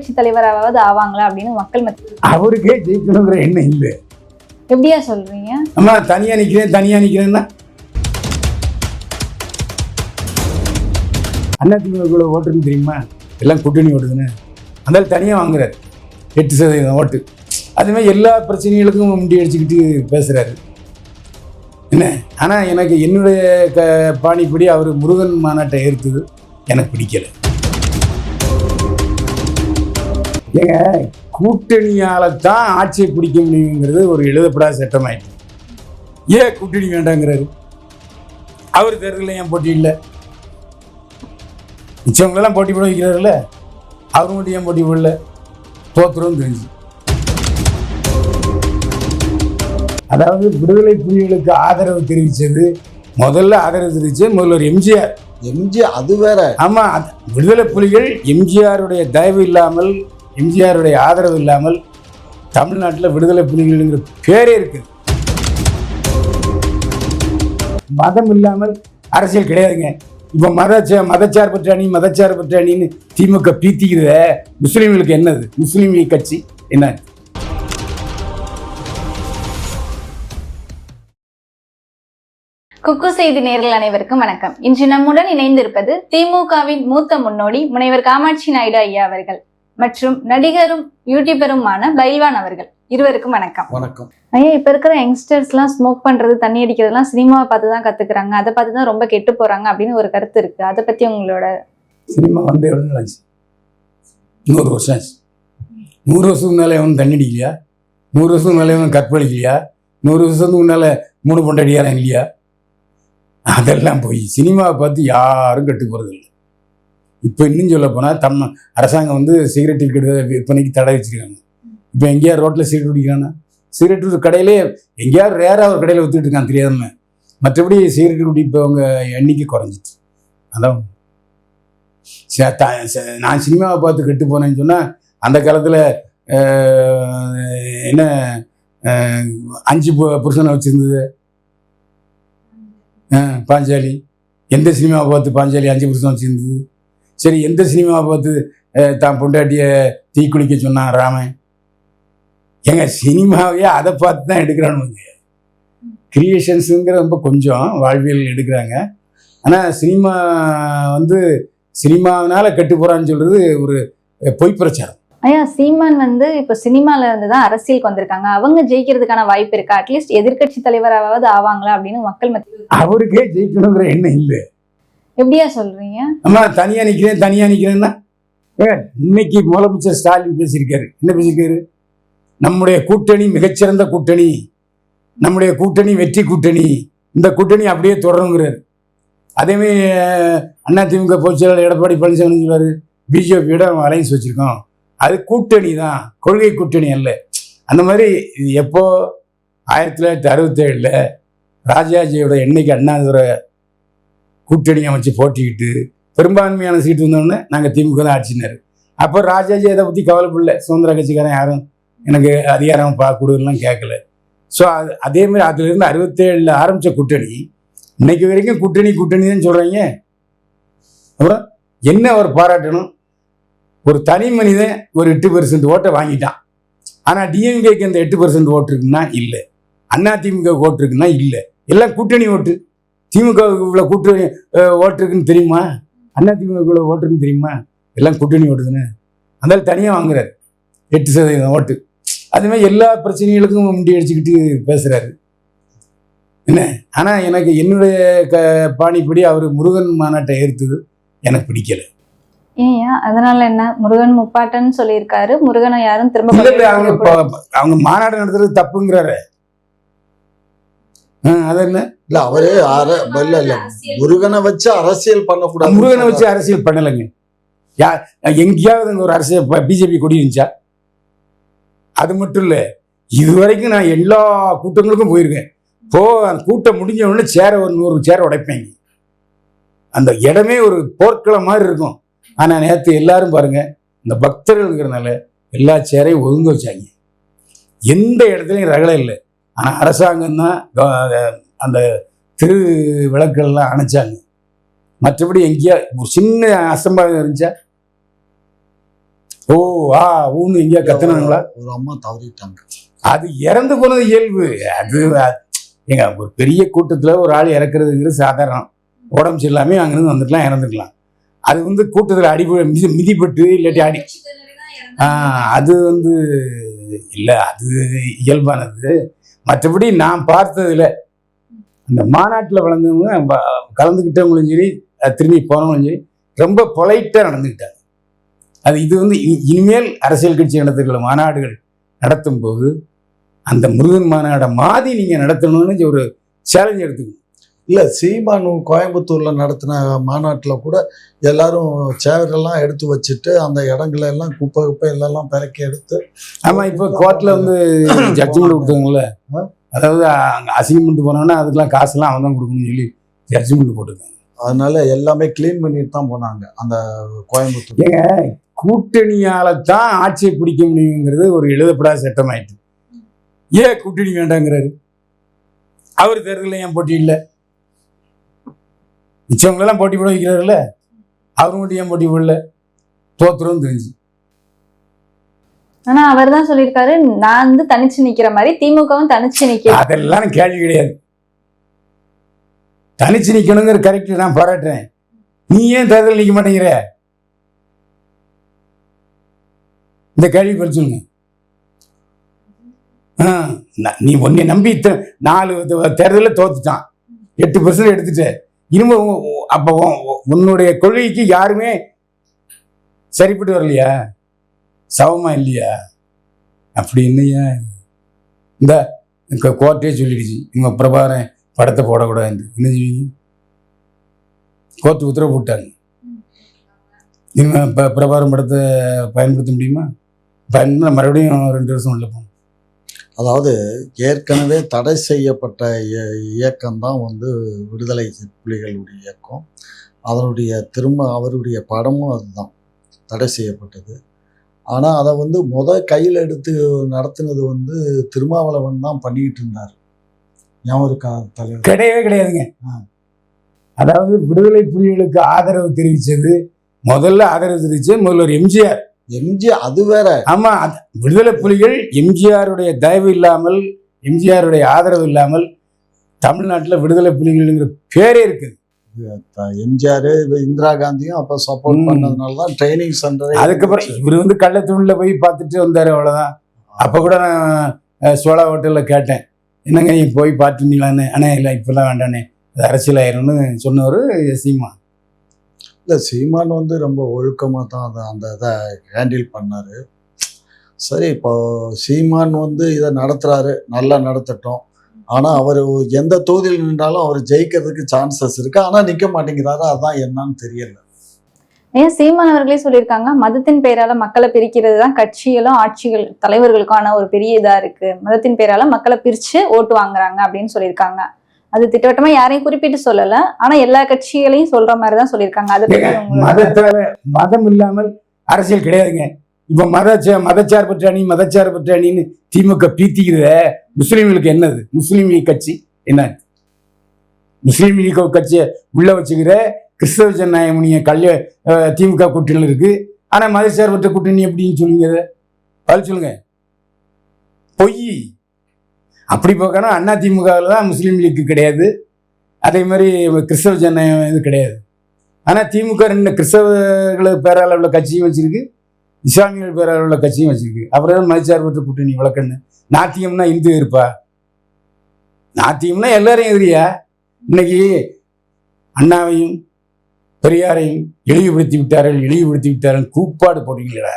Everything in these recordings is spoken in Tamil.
கட்சி தலைவராவது ஆவாங்களா அப்படின்னு மக்கள் மத்தியில் அவருக்கே ஜெயிக்கணுங்கிற எண்ணம் இல்லை. எப்படியா சொல்றீங்க? அம்மா தனியா நிக்கிறேன் தனியா நிக்கிறேன்னா? அதிமுக ஓட்டுன்னு தெரியுமா? எல்லாம் கூட்டணி ஓட்டுதுன்னு. அந்த தனியா வாங்குறாரு. எட்டு சதவீதம் ஓட்டு. அதுமாதிரி எல்லா பிரச்சனைகளுக்கும் முண்டி அடிச்சுக்கிட்டு பேசுறாரு. என்ன? ஆனால் எனக்கு என்னுடைய க பாணிப்படி அவர் முருகன் மாநாட்டை ஏற்றது எனக்கு பிடிக்கல. ஏங்க கூட்டணியால தான் ஆட்சியை பிடிக்க முடியுங்கிறது ஒரு எழுதப்படாத சட்டமாயிட்டு. ஏன் கூட்டணி வேண்டாங்கிறாரு? அவர் தேர்தலில் ஏன் போட்டி இல்லை? மிச்சவங்களெல்லாம் போட்டி போட வைக்கிறாருல்ல? அவர் மட்டும் ஏன் போட்டி போடல? தோத்துரும் தெரிஞ்சு. அதாவது விடுதலை புலிகளுக்கு ஆதரவு தெரிவித்தது முதல்ல ஆதரவு தெரிவித்தது முதல்வர் எம்ஜிஆர். எம்ஜி அது வேற. ஆமா அது- விடுதலை புலிகள் எம்ஜிஆருடைய தயவு இல்லாமல் எம்ஜிஆருடைய ஆதரவு இல்லாமல் தமிழ்நாட்டில் விடுதலை புலிகள்ங்கிற பேரே இருக்கு. மதம் இல்லாமல் அரசியல் கிடையாதுங்க. இப்போ மத மதச்சார்பற்ற அணி மதச்சார்பற்ற அணின்னு திமுக பீத்திக்கிறத முஸ்லீம்களுக்கு என்னது? முஸ்லீம் லீக் கட்சி என்ன? குக்கு செய்தி நேர்கள் அனைவருக்கும் வணக்கம். இன்று நம்முடன் இணைந்திருப்பது திமுகவின் மூத்த முன்னோடி முனைவர் காமாட்சி நாயுடு ஐயா அவர்கள். மற்றும் நடிகரும் யூடியூபருமான பைல்வான் அவர்கள். இருவருக்கும் வணக்கம். வணக்கம். ஐயா இப்ப இருக்கிற யங்ஸ்டர்ஸ் எல்லாம் ஸ்மோக் பண்றது தண்ணி அடிக்கிறதுலாம் சினிமாவை பார்த்து தான் கத்துக்கிறாங்க. அதை பார்த்து தான் ரொம்ப கெட்டு போறாங்க அப்படின்னு ஒரு கருத்து இருக்கு. அதை பத்தி உங்களோட சினிமா வந்து எவ்வளோ நூறு வருஷம் ஆச்சு. நூறு வருஷத்துக்கு மேலே எவனும் தண்ணி அடிக்கலையா? நூறு வருஷத்துக்கு மேலே எவனும் கற்பழிக்கலையா நூறு வருஷத்துக்கு முன்னால் மூணு பொண்டடியாரம் இல்லையா? அதெல்லாம் போய் சினிமாவை பார்த்து யாரும் கெட்டு போகிறது இல்லை இப்போ இன்னும் சொல்ல போனால் தம் அரசாங்கம் வந்து சிகரெட் விற்கிறது விற்பனைக்கு தடை வச்சிருக்காங்க. இப்போ எங்கேயாவது ரோட்டில் சிகரெட் குடிக்கிறானா சிகரெட் ஒரு கடையிலே எங்கேயாவது ரேராக ஒரு கடையில் வித்துட்டு இருக்கான் தெரியாதம மற்றபடி சிகரெட் குடிப்பவங்க எண்ணிக்கை குறைஞ்சிச்சு அதான் நான் சினிமாவை பார்த்து கெட்டு போனேன்னு சொன்னால் அந்த காலத்தில் என்ன அஞ்சு பு- புருஷனை வச்சுருந்தது. பாஞ்சாலி. எந்த சினிமாவை பார்த்து பாஞ்சாலி அஞ்சு புருஷன் வச்சுருந்தது? சரி எந்த சினிமாவை பார்த்து தான் பொண்டாட்டியை தீக்குளிக்க சொன்னான் ராமன்? ஏங்க சினிமாவே அதை பார்த்து தான் எடுக்கிறானுங்க கிரியேஷன்ஸுங்கிற ரொம்ப கொஞ்சம் வாழ்வியல் எடுக்கிறாங்க. ஆனால் சினிமா வந்து சினிமாவினால கெட்டு போறான்னு சொல்றது ஒரு பொய் பிரச்சாரம். ஐயா சீமான் வந்து இப்ப சினிமால இருந்து தான் அரசியலுக்கு வந்திருக்காங்க. அவங்க ஜெயிக்கிறதுக்கான வாய்ப்பு இருக்கா? அட்லீஸ்ட் எதிர்க்கட்சி தலைவராவது ஆவாங்களா அப்படின்னு மக்கள் மத்தியில் அவருக்கே ஜெயிக்கணுங்கிற எண்ணம் இல்லை. எப்படியா சொல்றீங்க? அம்மா தனியா நிக்கிறேன் தனியா நிக்கிறேன்னா? இன்னைக்கு முதலமைச்சர் ஸ்டாலின் பேசியிருக்காரு. என்ன பேசியிருக்காரு? நம்முடைய கூட்டணி மிகச்சிறந்த கூட்டணி. நம்முடைய கூட்டணி வெற்றி கூட்டணி. இந்த கூட்டணி அப்படியே தொடருங்கிறாரு. அதேமாரி அண்ணா திமுக எடப்பாடி பழனிசாமி சொல்வார் பிஜேபியோட அலைன்ஸ் வச்சுருக்கோம். அது கூட்டணி தான். கொள்கை கூட்டணி அல்ல. அந்த மாதிரி இது எப்போ? ஆயிரத்தி தொள்ளாயிரத்தி அறுபத்தேழில் ராஜாஜியோட என்னைக்கு அண்ணாதுரை கூட்டணி அமைச்சு போட்டிக்கிட்டு பெரும்பான்மையான சீட்டு வந்தோடனே நாங்கள் திமுக தான் ஆட்சினார் அப்போ ராஜாஜி அதை பற்றி கவலைப்படல? சுதந்திர கட்சிக்காரன் யாரும் எனக்கு அதிகாரம் பா கொடுக்கலாம் கேட்கல. ஸோ அது அதே மாதிரி அதுலேருந்து அறுபத்தேழில் ஆரம்பித்த கூட்டணி இன்னைக்கு வரைக்கும் கூட்டணி கூட்டணி தான் சொல்கிறீங்க அப்புறம் என்ன ஒரு பாராட்டணும்? ஒரு தனி மனிதன் ஒரு எட்டு பெர்சன்ட் ஓட்டை வாங்கிட்டான். ஆனால் டிஎம்கேக்கு அந்த எட்டு பெர்சன்ட் ஓட்டு இருக்குன்னா இல்லை. அண்ணா திமுக ஓட்டு இருக்குன்னா இல்லை. எல்லாம் கூட்டணி ஓட்டு. திமுக இவ்வளோ கூட்டணி அஹ், ஓட்டு இருக்குன்னு தெரியுமா? அண்ணா திமுக இவ்வளோ ஓட்டு இருக்குன்னு தெரியுமா? எல்லாம் கூட்டணி ஓட்டுதுன்னு. அந்த தனியாக வாங்குறாரு. எட்டு சதவீதம் ஓட்டு. அதுமாதிரி எல்லா பிரச்சனைகளுக்கும் முண்டி அடிச்சுக்கிட்டு பேசுறாரு. என்ன? ஆனால் எனக்கு என்னுடைய க பாணிப்படி அவர் முருகன் மாநாட்டை ஏற்றது எனக்கு பிடிக்கல. ஏன் அதனால என்ன? முருகன் முப்பாட்டன்னு சொல்லியிருக்காரு. முருகனை யாரும் திரும்ப அவங்க அவங்க மாநாடு நடத்துறது தப்புங்கிறாரு. அது என்ன இல்ல அவரு அர இல்ல இல்ல. முருகனை வச்சு அரசியல் பண்ணக்கூடாது முருகனை வச்சு அரசியல் பண்ணலைங்க. யா எங்கேயாவது ஒரு அரசியல் பிஜேபி கொடி இருந்துச்சா? அது மட்டும் இல்லை இது வரைக்கும் நான் எல்லா கூட்டங்களுக்கும் போயிருக்கேன். போ அந்த கூட்டம் முடிஞ்ச உடனே சேர ஒரு நூறு சேர உடைப்பேங்க. அந்த இடமே ஒரு போர்க்களம் மாதிரி இருக்கும். ஆனால் நேற்று எல்லாரும் பாருங்க இந்த பக்தர்கள்ங்கிறனால எல்லா சேரையும் ஒதுங்க வச்சாங்க. எந்த இடத்துலையும் ரகலை இல்லை. ஆனால் அரசாங்கம் தான் அந்த திரு விளக்குகள்லாம் அணைச்சாங்க. மற்றபடி எங்கேயா ஒரு சின்ன அசம்பாவிதம் இருந்துச்சா? ஓ ஆ ஊன்னு எங்கேயா கத்துனாங்களா? ஒரு அம்மா தவறிட்டாங்க. அது இறந்து போனது இயல்பு. அது ஏங்க ஒரு பெரிய கூட்டத்துல ஒரு ஆள் இறக்குறதுங்கிறது சாதாரணம். உடம்பு சரியில்லாம அங்கிருந்து வந்துக்கலாம் இறந்துக்கலாம் அது வந்து கூட்டத்தில் அடி மிதி மிதிப்பட்டு இல்லாட்டி அடி அது வந்து இல்லை அது இயல்பானது. மற்றபடி நான் பார்த்ததுல அந்த மாநாட்டில் வளர்ந்தவங்க கலந்துக்கிட்டவங்களும் சரி திரும்பி போனவங்களும் சரி ரொம்ப பொலைட்டாக நடந்துக்கிட்டாங்க அது இது வந்து இனிமேல் அரசியல் கட்சி நடத்துகிற மாநாடுகள் நடத்தும் போது அந்த முருகன் மாநாடை மாதிரி நீங்கள் நடத்தணும்னு ஒரு சேலஞ்ச் எடுத்துக்கணும். இல்ல சீமானு கோயம்புத்தூர்ல நடத்தின மாநாட்டுல கூட எல்லாரும் சேவரெல்லாம் எடுத்து வச்சுட்டு அந்த இடங்களை எல்லாம் குப்பை குப்பை எல்லாம் பிறக்கி எடுத்து ஆமா இப்போ கோர்ட்ல வந்து ஜட்ஜ்மெண்ட் கொடுத்தாங்கல்ல? அதாவது அங்க அசிங்கமெண்ட் போனோன்னா அதுக்கெல்லாம் காசுலாம் அவன் தான் கொடுக்கணும்னு சொல்லி ஜட்ஜ்மெண்ட் போட்டிருக்காங்க. அதனால எல்லாமே க்ளீன் பண்ணிட்டு தான் போனாங்க அந்த கோயம்புத்தூர். ஏங்க கூட்டணியால தான் ஆட்சியை பிடிக்க முடியுங்கிறது ஒரு எழுதப்படாத சட்டம் ஆயிட்டு ஏன் கூட்டணி வேண்டாங்கிறாரு? அவர் தேர்தலில் ஏன் போட்டி இல்லை? மிச்சவங்களெல்லாம் போட்டி போட வைக்கிறாருல்ல? அவர் மட்டும் ஏன் போட்டி போடல? தோத்துரும் தெரிஞ்சு. ஆனா அவர் தான் சொல்லியிருக்காரு நான் வந்து தனிச்சு நிக்கிற மாதிரி திமுகவும் தனிச்சு நிக்க அதெல்லாம் கேள்வி கிடையாது. தனிச்சு நிக்கணுங்கிற கரெக்ட் நான் பாராட்டுறேன். நீ ஏன் தேர்தல் நிக்க மாட்டேங்கிற? இந்த கேள்வி படிச்சுங்க ஆ, நீ உன்னை நம்பி நாலு தேர்தலில் தோத்துட்டான். எட்டு பர்சன்ட் எடுத்துட்ட. இனிமே அப்போ உன்னுடைய கொள்கைக்கு யாருமே சரிப்பட்டு வரலையா? சவமா இல்லையா? அப்படி இல்லையா இந்த கோர்ட்டே சொல்லிடுச்சு. இவங்க பிரபாரம் படத்தை போடக்கூடாது என்ன செய்வீங்க? கோர்ட்டு உத்தரவு போட்டாங்க. இனிமே இப்போ பிரபாரம் படத்தை பயன்படுத்த முடியுமா? பயன்படுத்த மறுபடியும் ரெண்டு வருஷம் உள்ள போகணும். அதாவது ஏற்கனவே தடை செய்யப்பட்ட இயக்கம் தான் வந்து விடுதலை புலிகளுடைய இயக்கம். அதனுடைய திரும்ப அவருடைய படமும் அதுதான். தடை செய்யப்பட்டது. ஆனால் அதை வந்து முத கையில் எடுத்து நடத்துனது வந்து திருமாவளவன் தான் பண்ணிக்கிட்டு இருந்தார். ஞாபகம் இருக்கா தலைவர்? கிடையவே கிடையாதுங்க. அதாவது விடுதலை புலிகளுக்கு ஆதரவு தெரிவித்தது முதல்ல ஆதரவு தெரிவிச்சது முதல்வர் எம்ஜிஆர். எம்ஜி அது வேற. ஆமா அது- விடுதலை புலிகள் எம்ஜிஆருடைய தயவு இல்லாமல் எம்ஜிஆருடைய ஆதரவு இல்லாமல் தமிழ்நாட்டில் விடுதலை புலிகள்ங்கிற பேரே இருக்குது. எம்ஜிஆர் இந்திரா காந்தியும் அப்போ சப்போர்ட். பண்ணதுனால தான் ட்ரைனிங் சென்டர் அதுக்கப்புறம் இவர் வந்து கள்ளத்தூணில் போய் பார்த்துட்டு வந்தார் அவ்வளோதான் அப்போ கூட நான் சோழா ஹோட்டலில் கேட்டேன். என்னங்க நீ போய் பார்த்துருந்தீங்களான்னு அண்ணே இல்லை இப்போல்லாம் வேண்டானே அது அரசியல் ஆயிரும்னு சொன்னவர் சீமா இல்லை சீமான் வந்து ரொம்ப ஒழுக்கமாக தான் அதை அந்த இதை ஹேண்டில் பண்ணார். சரி இப்போ சீமான் வந்து இதை நடத்துகிறாரு நல்லா நடத்தட்டும். ஆனால் அவர் எந்த தொகுதியில் நின்றாலும் அவர் ஜெயிக்கிறதுக்கு சான்சஸ் இருக்கு. ஆனால் நிற்க மாட்டேங்கிறாரு? அதான் என்னன்னு தெரியல. ஏன் சீமான் அவர்களே சொல்லியிருக்காங்க மதத்தின் பெயரால மக்களை பிரிக்கிறது தான் கட்சிகளும் ஆட்சிகள் தலைவர்களுக்கான ஒரு பெரிய இதா இருக்கு. மதத்தின் பெயரால மக்களை பிரிச்சு ஓட்டு வாங்குறாங்க அப்படின்னு சொல்லியிருக்காங்க. அது திட்டவட்டமா யாரையும் குறிப்பிட்டு சொல்லல. ஆனா எல்லா கட்சிகளையும் சொல்ற மாதிரி தான் சொல்லியிருக்காங்க. அதை மதத்தால மதம் இல்லாமல் அரசியல் கிடையாதுங்க. இப்போ மத மதச்சார்பற்ற அணி மதச்சார்பற்ற அணின்னு திமுக பீத்திக்கிறத முஸ்லீம்களுக்கு என்னது? முஸ்லீம் லீக் கட்சி என்ன முஸ்லீம் லீக் கட்சியை உள்ள வச்சுக்கிற கிறிஸ்தவ ஜனநாயகமுனிய கல்ய திமுக கூட்டணியில் இருக்கு. ஆனா மதச்சார்பற்ற கூட்டணி எப்படின்னு சொல்லுங்க அதை பதில் சொல்லுங்க. பொய். அப்படி பார்க்கணும் அண்ணா திமுகவில் தான் முஸ்லீம் லீக்கு கிடையாது. அதே மாதிரி கிறிஸ்தவ ஜனநாயகம் இது கிடையாது. ஆனால் திமுக ரெண்டு கிறிஸ்தவர்களை பேரளவில் உள்ள கட்சியும் வச்சிருக்கு. இஸ்லாமியர்கள் பேரால் உள்ள கட்சியும் வச்சிருக்கு. அப்புறம் தான் மதச்சார்பற்ற கூட்டணி வழக்கன்னு. நாத்தியம்னா இந்து இருப்பா. நாத்தியம்னா எல்லாரையும் எதிரியா? இன்னைக்கு அண்ணாவையும் பெரியாரையும் இழிவுபடுத்தி விட்டார்கள் இழிவுபடுத்தி விட்டார்கள். கூப்பாடு போட்டீங்களா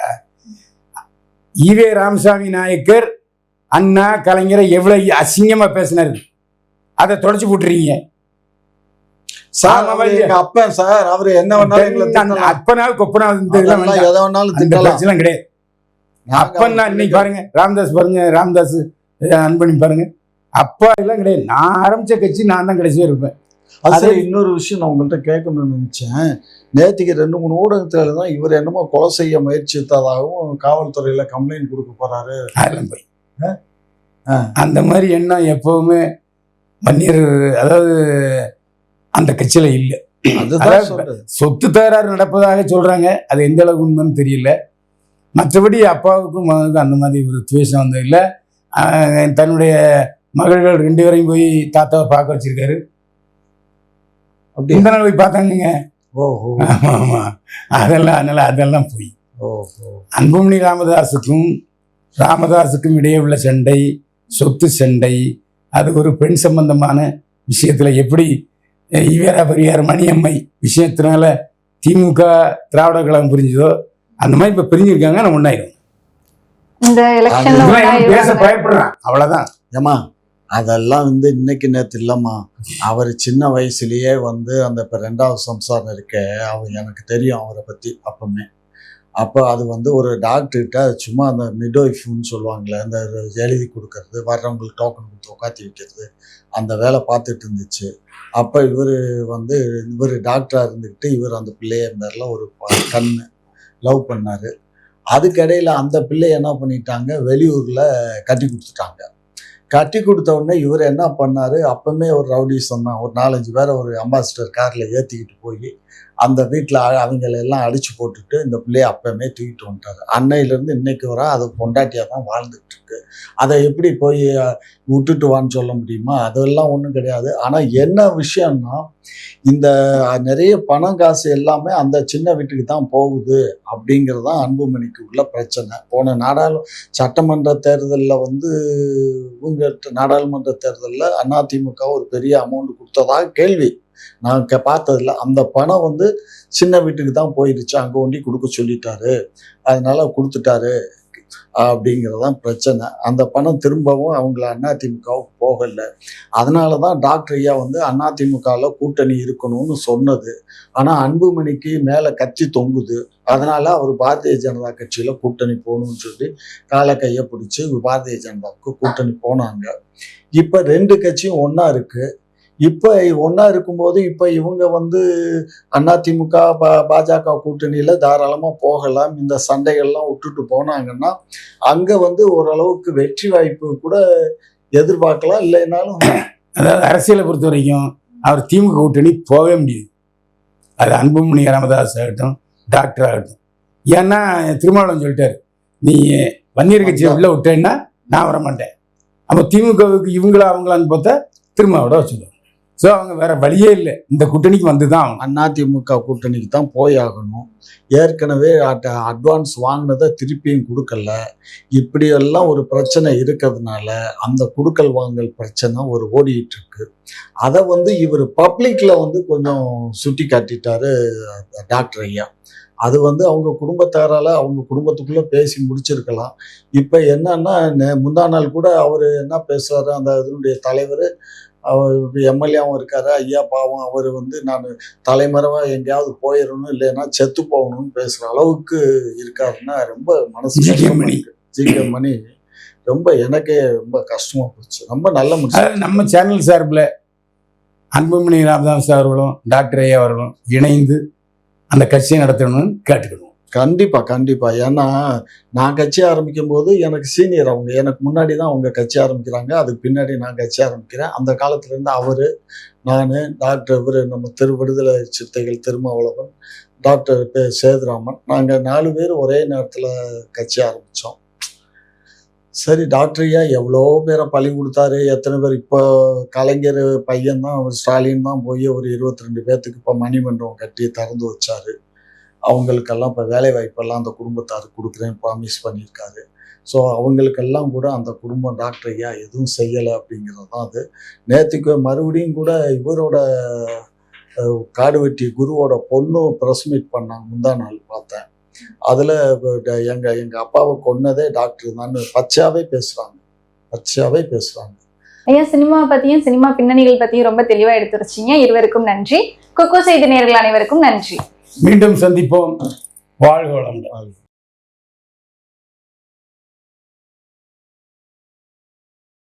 ஈவே ராமசாமி நாயக்கர் அண்ணா கலைஞரை எவ்வளவு அசிங்கமா பேசினாரு. அதை தொடச்சு போட்டுறீங்க. சார் அவர். எங்க அப்பன் சார். அவர் என்ன வேணாலும் அதெல்லாம் வேண்டாம். எதை வேணாலும் பிரச்சனை கிடையாது. அப்பன்னா இன்னைக்கு பாருங்க ராமதாஸ் பாருங்க ராமதாஸ் அன்பணி பாருங்க. அப்பா எல்லாம் கிடையாது. நான் ஆரம்பிச்ச கட்சி நான் தான் கடைசியா இருப்பேன். அது இன்னொரு விஷயம் நான் உங்கள்கிட்ட கேட்கணும்னு நினைச்சேன். நேற்றுக்கு ரெண்டு மூணு ஊடகத்துல தான் இவர் என்னமோ கொலை செய்ய முயற்சித்ததாகவும் காவல்துறையில கம்ப்ளைண்ட் கொடுக்க போறாரு. அதெல்லாம் போய். அந்த மாதிரி எண்ணம் எப்பவுமே வன்னியர் அதாவது அந்த கட்சியில இல்லை. சொத்து தகராறு நடப்பதாக சொல்றாங்க. அது எந்த அளவுக்கு உண்மைன்னு தெரியல. மற்றபடி அப்பாவுக்கும் மகனுக்கும் அந்த மாதிரி ஒரு துவேஷம் வந்து இல்லை. தன்னுடைய மகள்கள் ரெண்டு பேரையும் போய் தாத்தாவை பார்க்க வச்சிருக்காரு. இந்த நாள் போய் பார்த்தாங்க ஓஹோ. ஆமா ஆமா அதெல்லாம் அதனால அதெல்லாம் போய். ஓஹோ. அன்புமணி ராமதாஸுக்கும் ராமதாஸுக்கும் இடையே உள்ள சண்டை சொத்து சண்டை அது ஒரு பெண் சம்பந்தமான விஷயத்துல எப்படி ஈவேரா பெரியார் மணியம்மை. விஷயத்தினால திமுக திராவிட கழகம் புரிஞ்சுதோ அந்த மாதிரி இப்ப பிரிஞ்சிருக்காங்க நான் எனக்கு பேச. பயப்படுறான். அவ்வளவுதான். ஏமா அதெல்லாம் வந்து இன்னைக்கு நேற்று இல்லைம்மா. அவர் சின்ன வயசுலயே வந்து அந்த இப்போ ரெண்டாவது சம்சாரம் இருக்க அவர் எனக்கு தெரியும் அவரை பற்றி அப்பவுமே. அப்போ அது வந்து ஒரு டாக்டர்கிட்ட சும்மா அந்த மிடோய்ஃப்னு சொல்லுவாங்களே அந்த எழுதி கொடுக்கறது வர்றவங்களுக்கு டோக்கன் கொடுத்து உட்காத்தி வைக்கிறது அந்த வேலை பார்த்துட்டு இருந்துச்சு. அப்போ இவர் வந்து இவர் டாக்டராக இருந்துக்கிட்டு இவர் அந்த பிள்ளைய இருந்தார்ல ஒரு கண்ணு லவ் பண்ணார். அதுக்கிடையில் அந்த பிள்ளைய என்ன பண்ணிட்டாங்க? வெளியூரில் கட்டி கொடுத்துட்டாங்க. கட்டி கொடுத்த உடனே இவர் என்ன பண்ணார்? அப்பவுமே ஒரு ரவுடி சொன்னான் ஒரு நாலஞ்சு பேரை ஒரு அம்பாசிடர் காரில் ஏற்றிக்கிட்டு போய் அந்த வீட்டில் அவங்கள எல்லாம் அடிச்சு போட்டுட்டு இந்த பிள்ளைய அப்பவுமே தூக்கிட்டு வந்துட்டாரு. அன்னையிலேருந்து இன்னைக்கு வர அது பொண்டாட்டியாக தான் வாழ்ந்துட்டு இருக்கு. அதை எப்படி போய் விட்டுட்டு வான்னு சொல்ல முடியுமா? அதெல்லாம் ஒன்றும் கிடையாது. ஆனால் என்ன விஷயம்னா இந்த நிறைய பணம் காசு எல்லாமே அந்த சின்ன வீட்டுக்கு தான் போகுது அப்படிங்கிறது தான் அன்புமணிக்கு உள்ள பிரச்சனை. போன நாடாளு சட்டமன்ற தேர்தலில் வந்து இவங்க நாடாளுமன்ற தேர்தலில் அதிமுக ஒரு பெரிய அமௌண்ட் கொடுத்ததாக கேள்வி. நான் பார்த்ததில்ல. அந்த பணம் வந்து சின்ன வீட்டுக்கு தான் போயிடுச்சு. அங்கே ஒண்டி கொடுக்க சொல்லிட்டாரு. அதனால கொடுத்துட்டாரு அப்படிங்கிறதான் பிரச்சனை. அந்த பணம் திரும்பவும் அவங்கள அதிமுகவுக்கு போகலை. அதனால தான் டாக்டர் ஐயா வந்து அதிமுகவில் கூட்டணி இருக்கணும்னு சொன்னது. ஆனால் அன்புமணிக்கு மேலே கட்சி தொங்குது. அதனால அவர் பாரதிய ஜனதா கட்சியில் கூட்டணி போகணும்னு சொல்லி காலை கையை பிடிச்சி பாரதிய ஜனதாவுக்கு கூட்டணி போனாங்க. இப்போ ரெண்டு கட்சியும் ஒன்றா இருக்கு. இப்போ ஒன்றா இருக்கும்போது இப்போ இவங்க வந்து அதிமுக பா பாஜக கூட்டணியில் தாராளமாக போகலாம். இந்த சண்டைகள்லாம் விட்டுட்டு போனாங்கன்னா அங்கே வந்து ஓரளவுக்கு வெற்றி வாய்ப்பு கூட எதிர்பார்க்கலாம். இல்லைனாலும் அதாவது அரசியலை பொறுத்த வரைக்கும் அவர் திமுக கூட்டணி போகவே முடியாது. அது அன்புமணி ராமதாஸ் ஆகட்டும் டாக்டர் ஆகட்டும். ஏன்னா திருமாவளவன் சொல்லிட்டாரு நீ வன்னியர் கட்சியை உள்ளே விட்டேன்னா நான் வர மாட்டேன் அப்போ திமுகவுக்கு இவங்களா அவங்களான்னு பார்த்தா திருமாவோட வச்சுக்கோ ஸோ அவங்க வேற வழியே இல்லை. இந்த கூட்டணிக்கு வந்து தான் அதிமுக கூட்டணிக்கு தான் போய் ஆகணும். ஏற்கனவே அட்வான்ஸ் வாங்கினதை திருப்பியும் கொடுக்கல. இப்படியெல்லாம் ஒரு பிரச்சனை இருக்கிறதுனால அந்த கொடுக்கல் வாங்கல் பிரச்சனை ஒரு ஓடிட்டு இருக்கு அதை வந்து இவர் பப்ளிக்ல வந்து கொஞ்சம் சுட்டி காட்டிட்டாரு டாக்டர் ஐயா. அது வந்து அவங்க குடும்பத்தாரால அவங்க குடும்பத்துக்குள்ள பேசி முடிச்சிருக்கலாம். இப்போ என்னன்னா நே- முந்தா நாள் கூட அவர் என்ன பேசுறாரு அந்த இதனுடைய தலைவர் அவர் எம்எல்ஏவும் இருக்காரு ஐயா பாவம் அவர் வந்து நான் தலைமறைவா எங்கேயாவது போயிடணும் இல்லைன்னா செத்து போகணும்னு பேசுற அளவுக்கு இருக்காருன்னா ரொம்ப மனசு மணி. ஜி.கே. மணி ரொம்ப எனக்கே ரொம்ப கஷ்டமா போச்சு ரொம்ப நல்ல மனுஷன் நம்ம சேனல் சார்பில் அன்புமணி ராமதாஸ் அவர்களும் டாக்டர் ஐயா அவர்களும் இணைந்து அந்த கட்சியை நடத்தணும்னு கேட்டுக்கணும் கண்டிப்பாக கண்டிப்பாக ஏன்னா நான் கட்சி ஆரம்பிக்கும் போது எனக்கு சீனியர் அவங்க. எனக்கு முன்னாடி தான் அவங்க கட்சி ஆரம்பிக்கிறாங்க. அதுக்கு பின்னாடி நான் கட்சி ஆரம்பிக்கிறேன். அந்த காலத்துலேருந்து அவர் நான் டாக்டர் இவர் நம்ம திரு விடுதலை சிறுத்தைகள் திருமாவளவன் டாக்டர் பே சேதுராமன் நாங்கள் நாலு பேர் ஒரே நேரத்தில் கட்சி ஆரம்பித்தோம் சரி டாக்டர் ஏன் எவ்வளோ பேரை பழி கொடுத்தாரு? எத்தனை பேர்? இப்போ கலைஞர் பையன் தான் ஸ்டாலின் தான் போய் ஒரு இருபத்தி ரெண்டு பேர்த்துக்கு இப்போ மணிமண்டபம் கட்டி திறந்து வச்சாரு. அவங்களுக்கெல்லாம் இப்போ வேலை வாய்ப்பெல்லாம் அந்த குடும்பத்தார் கொடுக்குறேன் ப்ராமிஸ் பண்ணியிருக்காரு. ஸோ அவங்களுக்கெல்லாம் கூட அந்த குடும்பம் டாக்டர் ஐயா எதுவும் செய்யலை அப்படிங்கிறது தான் அது. நேற்றுக்கு மறுபடியும் கூட இவரோட காடு காடுவெட்டி குருவோட பொண்ணும் ப்ரெஸ் மீட் பண்ணாங்க முந்தா நாள் பார்த்தேன். அதில் எங்கள் எங்கள் அப்பாவை கொன்னதே டாக்டர் தான். பச்சையாவே பேசுகிறாங்க பச்சாவே பேசுகிறாங்க ஐயா சினிமா பற்றியும் சினிமா பின்னணிகள் பற்றியும் ரொம்ப தெளிவாக எடுத்து வச்சிங்க இருவருக்கும் நன்றி. கொக்கோ செய்தி நேர்கள் அனைவருக்கும் நன்றி. மீண்டும் சந்திப்போம். வாழ்க வளம்